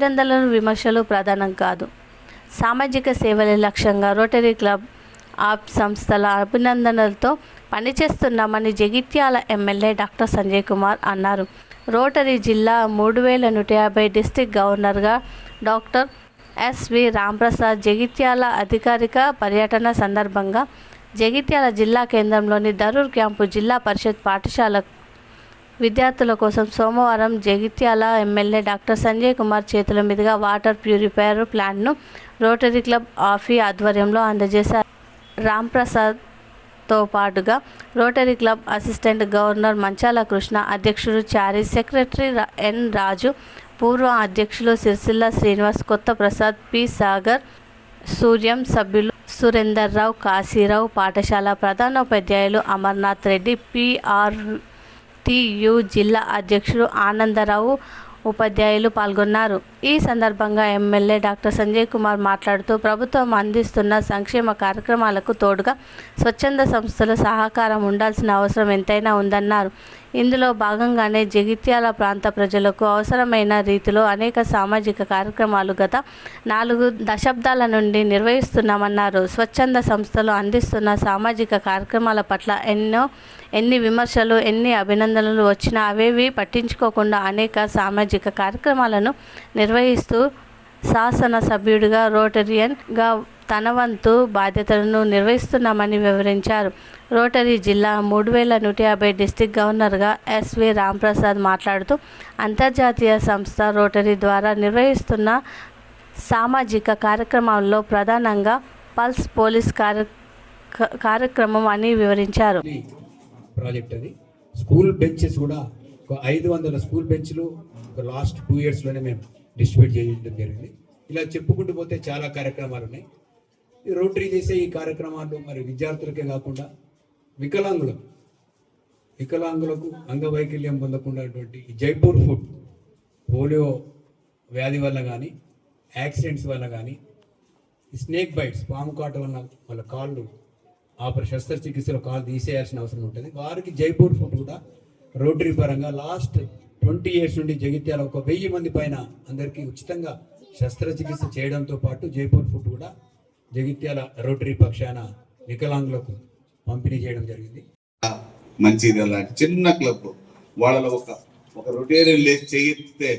అభినందనలు విమర్శలు ప్రధానం కాదు. సామాజిక సేవలే లక్ష్యంగా రోటరీ క్లబ్ ఆప్ సంస్థల అభినందనలతో పనిచేస్తున్నామని జగిత్యాల ఎమ్మెల్యే డాక్టర్ సంజయ్ కుమార్ అన్నారు. రోటరీ జిల్లా మూడు వేల నూట యాభై డిస్టిక్ గవర్నర్గా డాక్టర్ ఎస్వి రాంప్రసాద్ జగిత్యాల అధికారిక పర్యటన సందర్భంగా జగిత్యాల జిల్లా కేంద్రంలోని దరూర్ క్యాంపు జిల్లా పరిషత్ పాఠశాల విద్యార్థుల కోసం సోమవారం జగిత్యాల ఎమ్మెల్యే డాక్టర్ సంజయ్ కుమార్ చేతుల మీదుగా వాటర్ ప్యూరిఫైయర్ ప్లాంట్ను రోటరీ క్లబ్ ఆఫీ ఆధ్వర్యంలో అందజేశారు. రాంప్రసాద్తో పాటుగా Rotary club assistant governor Manchala Krishna అధ్యక్షుడు చారి సెక్రటరీ ఎన్ రాజు పూర్వ అధ్యక్షులు సిరిసిల్ల శ్రీనివాస్ కొత్త ప్రసాద్ పి సాగర్ సూర్యం సభ్యులు సురేందర్ రావు కాశీరావు పాఠశాల ప్రధానోపాధ్యాయులు అమర్నాథ్ రెడ్డి పిఆర్ టియు జిల్లా అధ్యక్షుడు ఆనందరావు ఉపాధ్యాయులు పాల్గొన్నారు. ఈ సందర్భంగా ఎమ్మెల్యే డాక్టర్ సంజయ్ కుమార్ మాట్లాడుతూ ప్రభుత్వం అందిస్తున్న సంక్షేమ కార్యక్రమాలకు తోడుగా స్వచ్ఛంద సంస్థల సహకారం ఉండాల్సిన అవసరం ఎంతైనా ఉందన్నారు. ఇందులో భాగంగానే జగిత్యాల ప్రాంత ప్రజలకు అవసరమైన రీతిలో అనేక సామాజిక కార్యక్రమాలు గత నాలుగు దశాబ్దాల నుండి నిర్వహిస్తున్నామన్నారు. స్వచ్ఛంద సంస్థలు అందిస్తున్న సామాజిక కార్యక్రమాల పట్ల ఎన్నో ఎన్ని విమర్శలు ఎన్ని అభినందనలు వచ్చినా అవేవి పట్టించుకోకుండా అనేక సామాజిక కార్యక్రమాలను నిర్వహిస్తూ శాసనసభ్యుడిగా రోటరియన్గా తన వంతు బాధ్యతలను నిర్వహిస్తున్నామని వివరించారు. రోటరీ జిల్లా మూడు వేల నూట యాభై డిస్టిక్ గవర్నర్గా ఎస్వి రాంప్రసాద్ మాట్లాడుతూ అంతర్జాతీయ సంస్థ రోటరీ ద్వారా నిర్వహిస్తున్న సామాజిక కార్యక్రమాల్లో ప్రధానంగా పల్స్ పోలీస్ కార్య కార్యక్రమం అని వివరించారు. ప్రాజెక్ట్ అది. స్కూల్ బెంచెస్ కూడా ఐదు వందల స్కూల్ బెంచ్లు లాస్ట్ టూ ఇయర్స్లోనే మేము డిస్ట్రిబ్యూట్ చేయడం జరిగింది. ఇలా చెప్పుకుంటూ పోతే చాలా కార్యక్రమాలు ఉన్నాయి. ఈ రోటరీ చేసే ఈ కార్యక్రమాలు మరి విద్యార్థులకే కాకుండా వికలాంగులకు వికలాంగులకు అంగవైకల్యం పొందకుండాటువంటి జైపూర్ ఫుడ్ పోలియో వ్యాధి వల్ల కానీ యాక్సిడెంట్స్ వల్ల కానీ స్నేక్ బైట్స్ పాము కాట వల్ల వాళ్ళ కాళ్ళు ఆపరేషన్ శస్త్రచికిత్సలో కాళ్ళు తీసేయాల్సిన అవసరం ఉంటుంది. వారికి జైపూర్ ఫుడ్ కూడా రోటరీ పరంగా లాస్ట్ ట్వంటీ ఇయర్స్ నుండి జగిత్యాల ఒక వెయ్యి మంది పైన అందరికీ ఉచితంగా శస్త్రచికిత్స చేయడంతో పాటు జైపూర్ ఫుడ్ కూడా జగిత్యాల రోటరీ పక్షాన వికలాంగులకు పంపిణీ చేయడం జరిగింది. మంచిది అలాంటి చిన్న క్లబ్. వాళ్ళలో ఒక ఒక రొటేరియన్ లేచి చేయిస్తే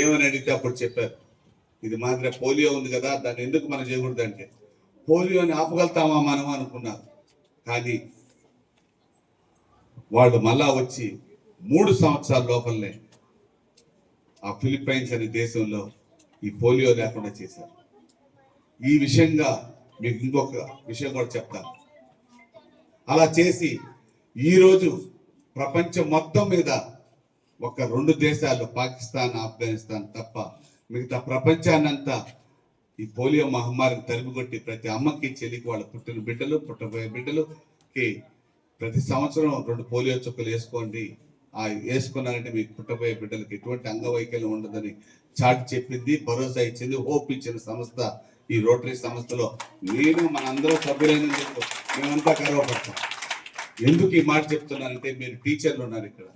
ఏమని అడిగితే అప్పుడు చెప్పారు. ఇది మాదిరి పోలియో ఉంది కదా దాన్ని ఎందుకు మనం చేయకూడదు అంటే పోలియోని ఆపగలుగుతామా మనం అనుకున్నారు. కానీ వాళ్ళు మళ్ళా వచ్చి మూడు సంవత్సరాల లోపలనే ఆ ఫిలిప్పైన్స్ అనే దేశంలో ఈ పోలియో లేకుండా చేశారు. ఈ విషయంగా మీకు ఇంకొక విషయం కూడా చెప్తాను. అలా చేసి ఈరోజు ప్రపంచం మొత్తం మీద ఒక రెండు దేశాలు పాకిస్తాన్ ఆఫ్ఘనిస్తాన్ తప్ప మిగతా ప్రపంచాన్నంతా ఈ పోలియో మహమ్మారిని తరిమికొట్టి ప్రతి అమ్మకి చెల్లికి వాళ్ళ పుట్టిన బిడ్డలు పుట్టబోయే బిడ్డలుకి ప్రతి సంవత్సరం రెండు పోలియో చుక్కలు వేసుకోండి. ఆ వేసుకున్నారంటే మీ పుట్టబోయే బిడ్డలకు ఎటువంటి అంగవైకల్యం ఉండదని చాటి చెప్పింది భరోసా ఇచ్చింది హోప్ ఇచ్చిన సంస్థ ఈ రోటరీ సంస్థలో నేను మనందరూ సభ్యులైన మేమంతా గర్వపడతాం. ఎందుకు ఈ మాట చెప్తున్నానంటే మీరు టీచర్లు ఉన్నారు ఇక్కడ.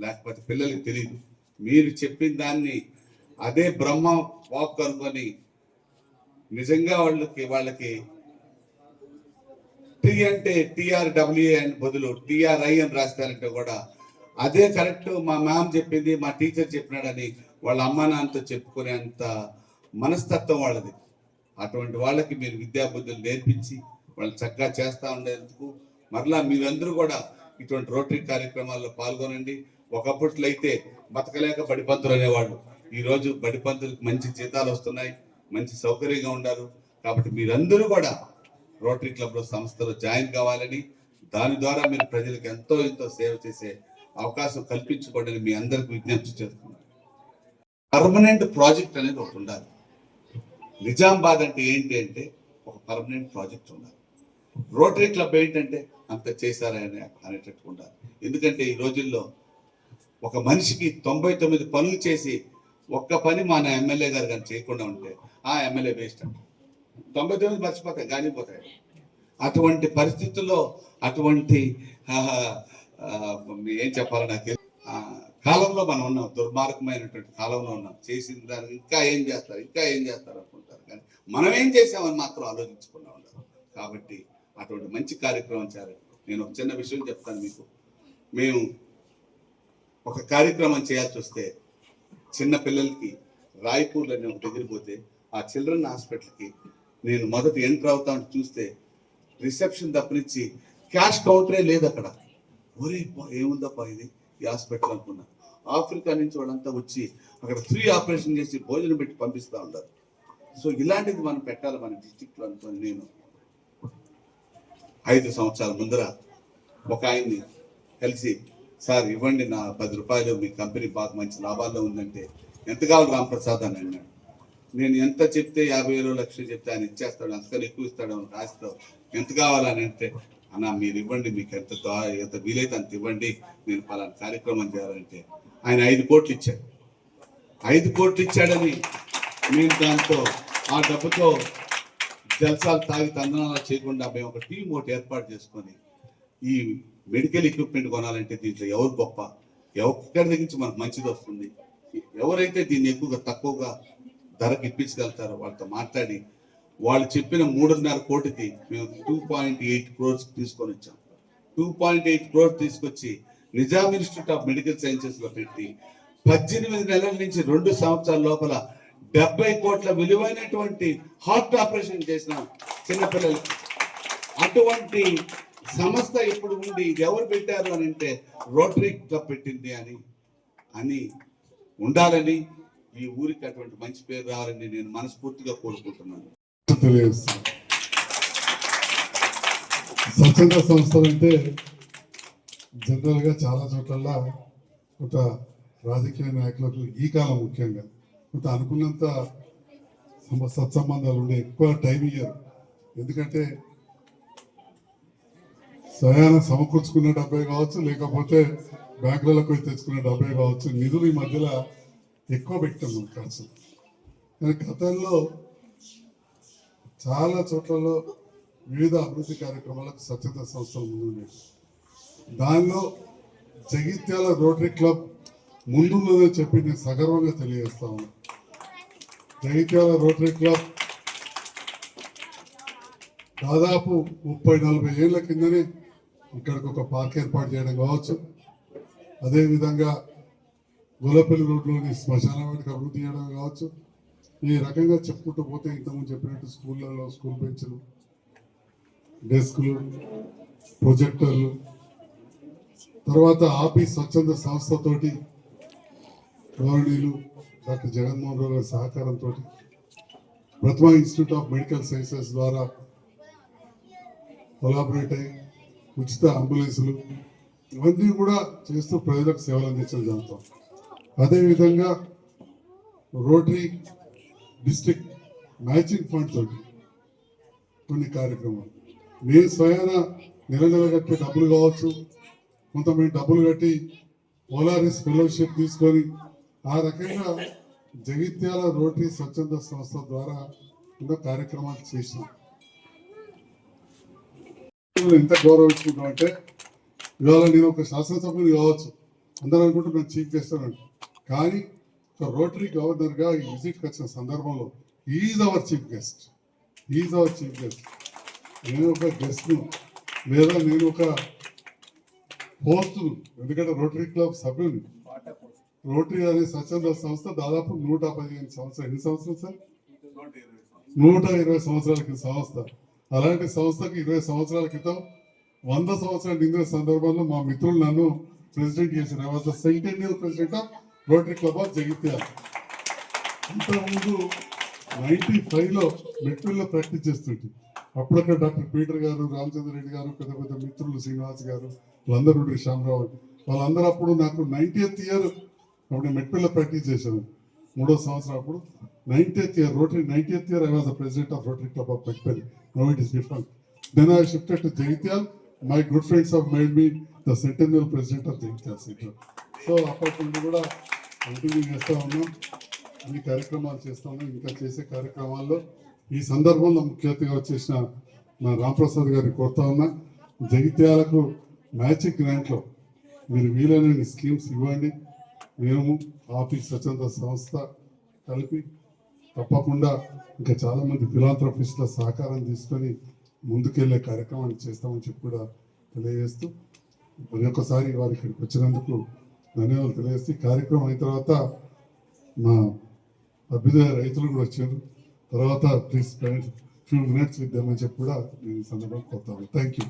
లేకపోతే పిల్లలకి తెలియదు మీరు చెప్పిన దాన్ని అదే బ్రహ్మ వాక్ అనుకొని నిజంగా వాళ్ళకి వాళ్ళకి టీ అంటే టిఆర్డబ్ల్యూఏ అని బదులు టిఆర్ఐ అని రాస్తారంటే కూడా అదే కరెక్ట్ మా మ్యామ్ చెప్పింది మా టీచర్ చెప్పినాడని వాళ్ళ అమ్మా నాన్నతో చెప్పుకునేంత మనస్తత్వం వాళ్ళది. అటువంటి వాళ్ళకి మీరు విద్యాబుద్ధులు నేర్పించి వాళ్ళు చక్కగా చేస్తూ ఉండేందుకు మరలా మీరందరూ కూడా ఇటువంటి రోటరీ కార్యక్రమాల్లో పాల్గొనండి. ఒకప్పట్లో అయితే బతకలేక బడిపంతులు అనేవాళ్ళు ఈరోజు బడిపంతులకు మంచి జీతాలు వస్తున్నాయి మంచి సౌకర్యంగా ఉన్నారు. కాబట్టి మీరందరూ కూడా రోటరీ క్లబ్లో సంస్థలో జాయిన్ కావాలని దాని ద్వారా మీరు ప్రజలకు ఎంతో ఎంతో సేవ చేసే అవకాశం కల్పించుకోండి మీ అందరికి విజ్ఞప్తి చేస్తున్నాను. పర్మనెంట్ ప్రాజెక్ట్ అనేది ఒకటి ఉండాలి. నిజామాబాద్ అంటే ఏంటి అంటే ఒక పర్మనెంట్ ప్రాజెక్ట్ ఉండాలి. రోటరీ క్లబ్ ఏంటంటే అంత చేశారా అని అనేటట్టు ఉండాలి. ఎందుకంటే ఈ రోజుల్లో ఒక మనిషికి తొంభై తొమ్మిది పనులు చేసి ఒక్క పని మన ఎమ్మెల్యే గారు కానీ చేయకుండా ఉంటే ఆ ఎమ్మెల్యే వేస్ట్ అంట. తొంభై తొమ్మిది మర్చిపోతాయి గాలిపోతాయి అటువంటి పరిస్థితుల్లో అటువంటి ఏం చెప్పాలో నాకు కాలంలో మనం ఉన్నాం దుర్మార్గమైనటువంటి కాలంలో ఉన్నాం. చేసిన దానికి ఇంకా ఏం చేస్తారు ఇంకా ఏం చేస్తారు అనుకుంటారు. కానీ మనం ఏం చేసామని మాత్రం ఆలోచించకుండా ఉన్నారు కాబట్టి అటువంటి మంచి కార్యక్రమం చేయాలి. నేను ఒక చిన్న విషయం చెప్తాను మీకు. మేము ఒక కార్యక్రమం చేయాల్సి వస్తే చిన్న పిల్లలకి రాయ్పూర్లో నేను ఎగిరిపోతే పోతే ఆ చిల్డ్రన్ హాస్పిటల్కి నేను మొదట ఎంటర్ అవుతా చూస్తే రిసెప్షన్ తప్పనిచ్చి క్యాష్ కౌంటరే లేదు అక్కడ. ఒరే ఏముందప్పా ఇది? ఈ హాస్పిటల్ అనుకున్నా. ఆఫ్రికా నుంచి వాళ్ళంతా వచ్చి అక్కడ ఫ్రీ ఆపరేషన్ చేసి భోజనం పెట్టి పంపిస్తూ ఉంటారు సో ఇలాంటిది మనం పెట్టాలి మన డిస్టిక్లో అనుకుని నేను. ఐదు సంవత్సరాల ముందర ఒక ఆయన్ని కలిసి సార్ ఇవ్వండి నా పది రూపాయలు మీ కంపెనీ బాగా మంచి లాభాల్లో ఉందంటే ఎంత కావాలి రాంప్రసాద్ అని అన్నాడు. నేను ఎంత చెప్తే యాభై వేలు లక్షలు చెప్తే ఆయన ఇచ్చేస్తాడు అంతకన్నా ఎక్కువ ఇస్తాడు అని రాస్తావు. ఎంత కావాలని అంటే అన్న మీరు ఇవ్వండి మీకు ఎంత ఎంత వీలైతే అంత ఇవ్వండి నేను పలానా కార్యక్రమం చేయాలంటే. ఆయన ఐదు కోట్లు ఇచ్చాడు ఐదు కోట్లు ఇచ్చాడని మేము దాంతో ఆ డబ్బుతో జల్సాలు తాగి తందనాలు చేయకుండా మేము ఒక టీం ఒకటి ఏర్పాటు చేసుకొని ఈ మెడికల్ ఎక్విప్మెంట్ కొనాలంటే దీంట్లో ఎవరు గొప్ప? ఎవరి దగ్గర నుంచి మనకు మంచిది వస్తుంది. ఎవరైతే దీన్ని ఎక్కువగా తక్కువగా ధరకు ఇప్పించగలుగుతారో వాళ్ళతో మాట్లాడి వాళ్ళు చెప్పిన మూడున్నర కోటికి మేము టూ పాయింట్ ఎయిట్ క్రోర్స్ తీసుకొని వచ్చాం. టూ పాయింట్ ఎయిట్ క్రోర్స్ తీసుకొచ్చి నిజాం ఇన్స్టిట్యూట్ ఆఫ్ మెడికల్ సైన్సెస్లో పెట్టి పద్దెనిమిది నెలల నుంచి రెండు సంవత్సరాల లోపల డెబ్బై కోట్ల విలువైనటువంటి హార్ట్ ఆపరేషన్ చేసిన చిన్నపిల్లలకి. అటువంటి సంస్థ ఇప్పుడు ఉండి ఇది ఎవరు పెట్టారు అని అంటే రోటరీ క్లబ్ పెట్టింది అని అని ఉండాలని ఈ ఊరికి అటువంటి మంచి పేరు రావాలని నేను మనస్ఫూర్తిగా కోరుకుంటున్నాను. స్వచ్ఛంద సంస్థలు అంటే జనరల్గా చాలా చోట్ల ఒక రాజకీయ నాయకులకు ఈ కాలం ముఖ్యంగా కొంత అనుకున్నంత సత్సంబంధాలు ఉండే ఎక్కువ టైం ఇయ్యరు. ఎందుకంటే స్వయాన సమకూర్చుకున్న డబ్బే కావచ్చు లేకపోతే బ్యాంకులలో పోయి తెచ్చుకున్న డబ్బే కావచ్చు నిధులు ఈ మధ్యలో ఎక్కువ పెట్టాం ఖర్చు. కానీ గతంలో చాలా చోట్లలో వివిధ అభివృద్ధి కార్యక్రమాలకు స్వచ్ఛత సంస్థలు ముందుండేవి దానిలో జగిత్యాల రోటరీ క్లబ్ ముందున్నదని చెప్పి నేను సగర్వంగా తెలియజేస్తా ఉన్నాను జగిత్యాల రోటరీ క్లబ్ దాదాపు ముప్పై నలభై ఏళ్ళ కిందనే ఇక్కడికి ఒక పార్క్ ఏర్పాటు చేయడం కావచ్చు. అదేవిధంగా గొల్లపల్లి రోడ్లోని శ్మశాన వాటికి అభివృద్ధి చేయడం కావచ్చు. ఈ రకంగా చెప్పుకుంటూ పోతే ఇంతకుముందు చెప్పినట్టు స్కూళ్ళలో స్కూల్ బెంచ్లు డెస్క్లు ప్రొజెక్టర్లు తర్వాత ఆఫీస్ స్వచ్ఛంద సంస్థతోటి గౌరవనీయులు డాక్టర్ జగన్మోహన్ రావు గారి సహకారంతో Prathama institute of medical sciences ద్వారా కొలాబరేట్ అయ్యి ఉచిత అంబులెన్సులు ఇవన్నీ కూడా చేస్తూ ప్రజలకు సేవలు అందించడం జరుగుతాం అదేవిధంగా రోటరీ డిస్ట్రిక్ట్ మ్యాచింగ్ ఫండ్ తోటి కొన్ని కార్యక్రమాలు. నేను స్వయాన నెల నెల కట్టే డబ్బులు కావచ్చు కొంత మేము డబ్బులు కట్టి పోలారిస్ ఫెలోషిప్ తీసుకొని ఆ రకంగా జగిత్యాల రోటరీ స్వచ్ఛంద సంస్థ ద్వారా ఎన్నో కార్యక్రమాలు చేసినాం ఎంత గౌరవించుకుంటాం అంటే ఇవాళ నేను ఒక శాసనసభ్యుని కావచ్చు అందరూ అనుకుంటే నేను చీఫ్ గెస్ట్ కానీ ఒక రోటరీ గవర్నర్గా ఈ విజిట్కి వచ్చిన సందర్భంలో is our chief guest is our chief guest నేను ఒక గెస్ట్ను లేదా నేను ఒక హోస్ట్ను ఎందుకంటే రోటరీ క్లబ్ సభ్యుని. రోటరీ అనే స్వచ్ఛంద సంస్థ దాదాపు నూట పదిహేను సంవత్సరాలు ఎన్ని సంవత్సరాలు సార్? నూట ఇరవై సంవత్సరాల క్రితం సంస్థ. అలాంటి సంస్థకి ఇరవై సంవత్సరాల క్రితం వంద సంవత్సరాలు నిందిన సందర్భంలో మా మిత్రులు నన్ను ప్రెసిడెంట్ చేశారు. I was the centennial president of Rotary club of Jagtial ఇంతకుముందు నైన్టీ ఫైవ్లో మెట్రిల్లో ప్రాక్టీస్ చేస్తుంటే అప్పుడక్కడ డాక్టర్ పీటర్ గారు రామచంద్ర రెడ్డి గారు పెద్ద పెద్ద మిత్రులు శ్రీనివాస్ గారు వాళ్ళందరూ ఉండే శ్యామరావు వాళ్ళందరూ అప్పుడు నాకు నైన్టీఎత్ ఇయర్ అప్పుడు నేను మెట్పిల్ల ప్రాక్టీస్ చేశాను. మూడో సంవత్సరం అప్పుడు ninetieth year Rotary ninetieth year I was the president of Rotary club of Metpalli no it is different then I shifted to Jagtial my good friends of made me the centennial president of Jagtial center so అప్పటి కూడా continue చేస్తూ ఉన్నాం. అన్ని కార్యక్రమాలు చేస్తా ఉన్నాం. ఇంకా చేసే కార్యక్రమాల్లో ఈ సందర్భంలో ముఖ్య అతిథిగా వచ్చేసిన నా రామప్రసాద్ గారిని కోరుతా ఉన్నా. జగిత్యాలకు మ్యాచింగ్ గ్రాంట్లో మీరు వీలైన స్కీమ్స్ ఇవ్వండి. మేము ఆఫీస్ స్వచ్ఛంద సంస్థ కలిపి తప్పకుండా ఇంకా చాలామంది ఫిలాంథ్రఫిస్ట్ల సహకారం తీసుకొని ముందుకెళ్ళే కార్యక్రమాన్ని చేస్తామని చెప్పి కూడా తెలియజేస్తూ మరి ఒకసారి వారు ఇక్కడికి వచ్చినందుకు ధన్యవాదాలు తెలియజేసి కార్యక్రమం అయిన తర్వాత మా అభ్యుదయ రైతులు కూడా వచ్చారు. తర్వాత ప్లీజ్ ఫ్యూ మినిట్స్ విద్దామని చెప్పి కూడా నేను సందర్భంగా కోరుతాను థ్యాంక్ యూ